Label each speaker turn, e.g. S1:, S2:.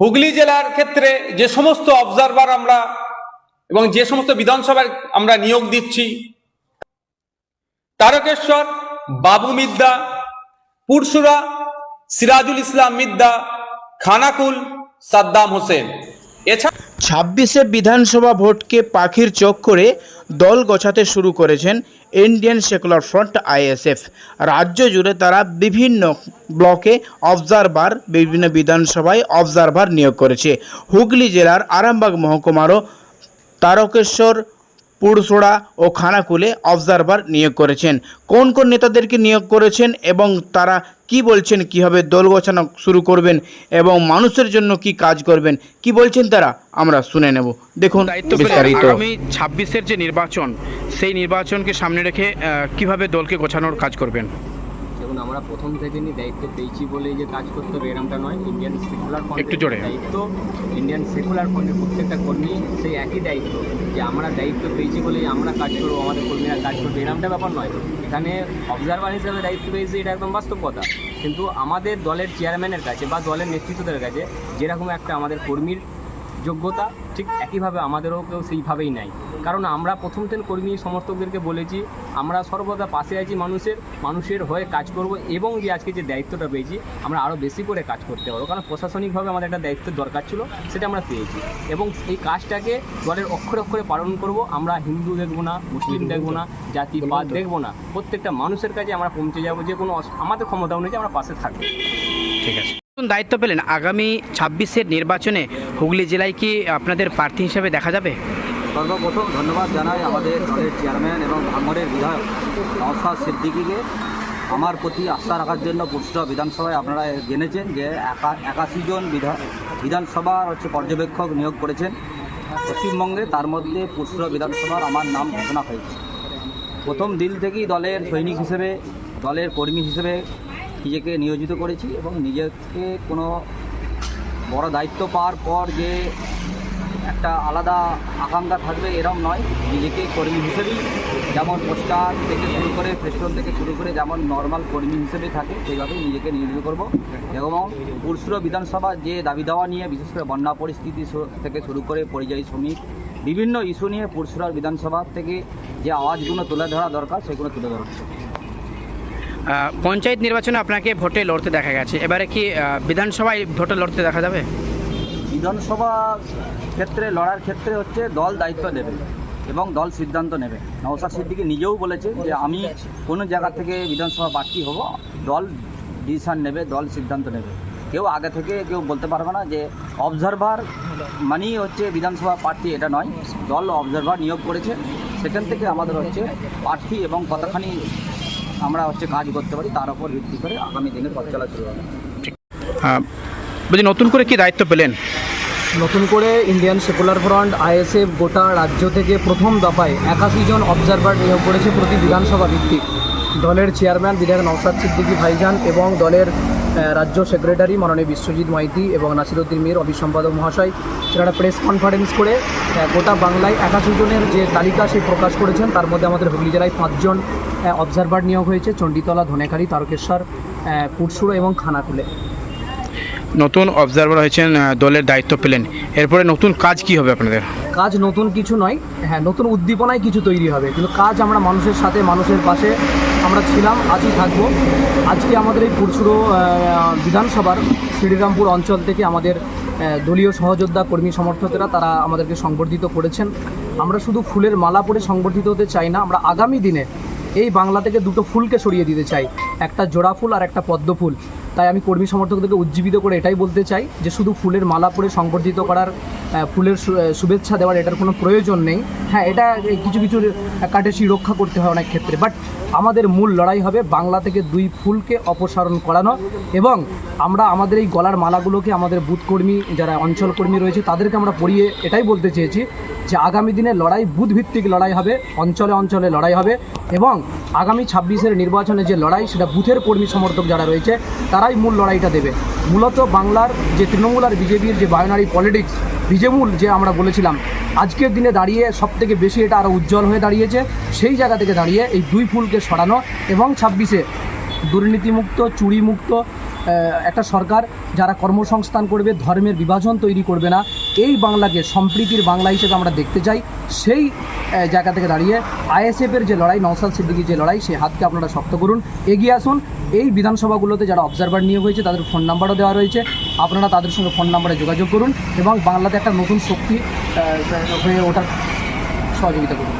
S1: হুগলি জেলার ক্ষেত্রে যে সমস্ত অবজারভার আমরা এবং যে সমস্ত বিধানসভার আমরা নিয়োগ দিচ্ছি, তারকেশ্বর, বাবু মিদ্দা পুরসুরা সিরাজুল ইসলাম মিদ্দা খানাকুল, সাদ্দাম হোসেন। এছাড়া
S2: ছাব্বিশে বিধানসভা ভোটকে পাখির চোখ করে দল গোছাতে শুরু করেছেন ইন্ডিয়ান সেকুলার ফ্রন্ট আইএসএফ। রাজ্য জুড়ে তারা বিভিন্ন ব্লকে অবজারভার, বিভিন্ন বিধানসভায় অবজারভার নিয়োগ করেছে। হুগলি জেলার আরামবাগ মহকুমারও তারকেশ্বর পুরসোড়া ও খানাকুলে অবজারভার নিয়োগ করেছেন। কোন কোন নেতাদেরকে নিয়োগ করেছেন এবং তারা কি বলছেন কীভাবে দল গোছানো শুরু করবেন এবং মানুষের জন্য কি কাজ করবেন কি বলছেন তারা আমরা শুনে নেব। দেখুন বিস্তারিত।
S3: আগামী ছাব্বিশের যে নির্বাচন সেই নির্বাচনকে সামনে রেখে কীভাবে দলকে গোছানোর কাজ করবেন?
S4: আমরা প্রথম থেকে নিয়ে দায়িত্ব পেয়েছি বলেই যে কাজ করতে হবে এরমটা নয়। ইন্ডিয়ান সেকুলার
S3: একটু জোরে।
S4: দায়িত্ব ইন্ডিয়ান সেকুলার ফ্রন্টের প্রত্যেকটা কর্মী সেই একই দায়িত্ব যে আমরা দায়িত্ব পেয়েছি বলেই আমরা কাজ করব আমাদের কর্মীরা কাজ করবে এরমটা ব্যাপার নয়। এখানে অবজারভার হিসেবে দায়িত্ব পেয়েছি এটা একদম বাস্তব কথা কিন্তু আমাদের দলের চেয়ারম্যানের কাছে বা দলের নেতৃত্বদের কাছে যেরকম একটা আমাদের কর্মীর যোগ্যতা ঠিক একইভাবে আমাদেরও কেউ সেইভাবেই নাই। কারণ আমরা প্রথম থেকে কর্মী সমর্থকদেরকে বলেছি, আমরা সর্বদা পাশে আছি মানুষের মানুষের হয়ে কাজ করব এবং যে আজকে যে দায়িত্বটা পেয়েছি, আমরা আরও বেশি করে কাজ করতে পারব। কারণ প্রশাসনিকভাবে আমাদের একটা দায়িত্বের দরকার ছিল, সেটা আমরা পেয়েছি। এবং এই কাজটাকে দলের অক্ষরে অক্ষরে পালন করব, আমরা হিন্দু দেখব না, মুসলিম দেখব না জাতিবাদ দেখব না, প্রত্যেকটা মানুষের কাছে আমরা পৌঁছে যাব, যে কোনো আমাদের ক্ষমতা অনুযায়ী আমরা পাশে থাকব।
S3: ঠিক আছে। দায়িত্ব পেলেন আগামী ছাব্বিশের নির্বাচনে হুগলি জেলায় কি আপনাদের প্রার্থী হিসেবে দেখা যাবে?
S5: সর্বপ্রথম ধন্যবাদ জানাই আমাদের দলের চেয়ারম্যান এবং ভাঙড়ের বিধায়ক নওসাদ সিদ্দিকিকে। আমার প্রতি আস্থা রাখার জন্য পুরসভা বিধানসভায় আপনারা জেনেছেন যে একা একাশি জন বিধা, বিধানসভার হচ্ছে পর্যবেক্ষক নিয়োগ করেছেন। পশ্চিমবঙ্গে তার মধ্যে পুরসভা বিধানসভার আমার নাম ঘোষণা হয়েছে। প্রথম দিন থেকেই দলের সৈনিক হিসেবে, দলের কর্মী হিসেবে নিজেকে নিয়োজিত করেছি এবং নিজেকে কোনো বড় দায়িত্ব পাওয়ার পর যে একটা আলাদা আকাঙ্ক্ষা থাকবে এরম নয়। নিজেকে কর্মী হিসেবেই যেমন পোস্টার থেকে শুরু করে ফেস্টন থেকে শুরু করে যেমন নর্মাল কর্মী হিসেবে থাকে, সেইভাবেই নিজেকে নিয়োজিত করব। এবং পুরসুর বিধানসভা যে দাবি দাওয়া নিয়ে, বিশেষ করে বন্যা পরিস্থিতি থেকে শুরু করে পরিযায়ী শ্রমিক, বিভিন্ন ইস্যু নিয়ে পুরসুরার বিধানসভা থেকে যে আওয়াজগুলো তুলে ধরা দরকার, সেগুলো তুলে ধরা
S3: পঞ্চায়েত নির্বাচনে আপনাকে ভোটে লড়তে দেখা গেছে। এবারে কি বিধানসভায় ভোটে লড়তে দেখা যাবে?
S5: বিধানসভা ক্ষেত্রে, লড়ার ক্ষেত্রে হচ্ছে দল দায়িত্ব নেবে এবং দল সিদ্ধান্ত নেবে। নওসাদ সিদ্দিকি নিজেও বলেছে যে আমি কোনো জায়গা থেকে বিধানসভা প্রার্থী হব, দল ডিসিশন নেবে, দল সিদ্ধান্ত নেবে। কেউ আগে থেকে কেউ বলতে পারবে না যে অবজারভার মানেই হচ্ছে বিধানসভা প্রার্থী, এটা নয়। দল অবজারভার নিয়োগ করেছে। সেখান থেকে আমাদের হচ্ছে প্রার্থী এবং কতখানি আমরা হচ্ছে কাজ করতে পারি তার উপর ভিত্তি করে আগামী দিনের পথ চলা শুরু হবে।
S3: বলছি নতুন করে কি দায়িত্ব পেলেন?
S6: নতুন করে ইন্ডিয়ান সেকুলার ফ্রন্ট আইএসএফ গোটা রাজ্য থেকে প্রথম দফায় একাশি জন অবজারভার নিয়োগ করেছে প্রতি বিধানসভা ভিত্তিক। দলের চেয়ারম্যান বিধায়ক নওসাদ সিদ্দিকী ভাইজান এবং দলের রাজ্য সেক্রেটারি মাননীয় বিশ্বজিৎ মাইতি এবং নাসিরুদ্দিন মীর অফিস সম্পাদক মহাশয়। সেখানে প্রেস কনফারেন্স করে গোটা বাংলায় একাশি জনের যে তালিকা সে প্রকাশ করেছেন, তার মধ্যে আমাদের হুগলি জেলায় পাঁচজন অবজারভার নিয়োগ হয়েছে। চণ্ডীতলা, ধনেখালি, তারকেশ্বর কুটসুড়ো এবং খানাকুলে।
S3: নতুন অবজারভার হয়েছেন দলের দায়িত্ব পেলেন। এরপরে নতুন কাজ কি হবে আপনাদের?
S6: কাজ নতুন কিছু নয় হ্যাঁ নতুন উদ্দীপনায় কিছু তৈরি হবে। কিন্তু কাজ আমরা মানুষের সাথে, মানুষের পাশে আমরা ছিলাম, আজই থাকব। আজকে আমাদের এই পুরসুরো বিধানসভার শ্রীরামপুর অঞ্চল থেকে আমাদের দলীয় সহযোদ্ধা, কর্মী সমর্থকেরা, তারা আমাদেরকে সংবর্ধিত করেছেন। আমরা শুধু ফুলের মালা পরে সংবর্ধিত হতে চাই না, আমরা আগামী দিনে এই বাংলা থেকে দুটো ফুলকে সরিয়ে দিতে চাই। একটা জোড়া ফুল আর একটা পদ্ম ফুল। তাই আমি কর্মী সমর্থকদেরকে উজ্জীবিত করে এটাই বলতে চাই যে শুধু ফুলের মালা পরে সংবর্ধিত করার ফুলের শুভেচ্ছা দেওয়ার এটার কোনো প্রয়োজন নেই। হ্যাঁ এটা কিছু কিছু কাটেসি রক্ষা করতে হয় অনেক ক্ষেত্রে। বাট আমাদের মূল লড়াই হবে বাংলা থেকে দুই ফুলকে অপসারণ করানো এবং আমরা আমাদের এই গলার মালাগুলোকে আমাদের বুথ কর্মী যারা অঞ্চল কর্মী রয়েছে, তাদেরকে আমরা পড়িয়ে এটাই বলতে চেয়েছি যে আগামী দিনে লড়াই বুথ ভিত্তিক লড়াই হবে, অঞ্চলে অঞ্চলে লড়াই হবে এবং আগামী ছাব্বিশের নির্বাচনে যে লড়াই, সেটা বুথের কর্মী সমর্থক যারা রয়েছে, তারাই মূল লড়াইটা দেবে। মূলত বাংলার যে তৃণমূল আর বিজেপির যে বায়নারি পলিটিক্স বিজেমূল যে আমরা বলেছিলাম, আজকের দিনে দাঁড়িয়ে সব থেকে বেশি এটা আরও উজ্জ্বল হয়ে দাঁড়িয়েছে, সেই জায়গা থেকে দাঁড়িয়ে এই দুই ফুলকে সরানো এবং ছাব্বিশে দুর্নীতিমুক্ত, চুরিমুক্ত একটা সরকার যারা কর্মসংস্থান করবে, ধর্মের বিভাজন তৈরি করবে না এই বাংলাকে, সম্প্রীতির বাংলা হিসেবে আমরা দেখতে চাই, সেই জায়গা থেকে দাঁড়িয়ে আইএসএফের যে লড়াই নওসাদ সিদ্দিকির যে লড়াই, সেই হাতকে আপনারা শক্ত করুন, এগিয়ে আসুন। এই বিধানসভাগুলোতে যারা অবজারভার নিয়োগ হয়েছে, তাদের ফোন নাম্বারও দেওয়া রয়েছে। আপনারা তাদের সঙ্গে ফোন নাম্বারে যোগাযোগ করুন এবং বাংলাতে একটা নতুন শক্তি হয়ে ওঠার সহযোগিতা করুন।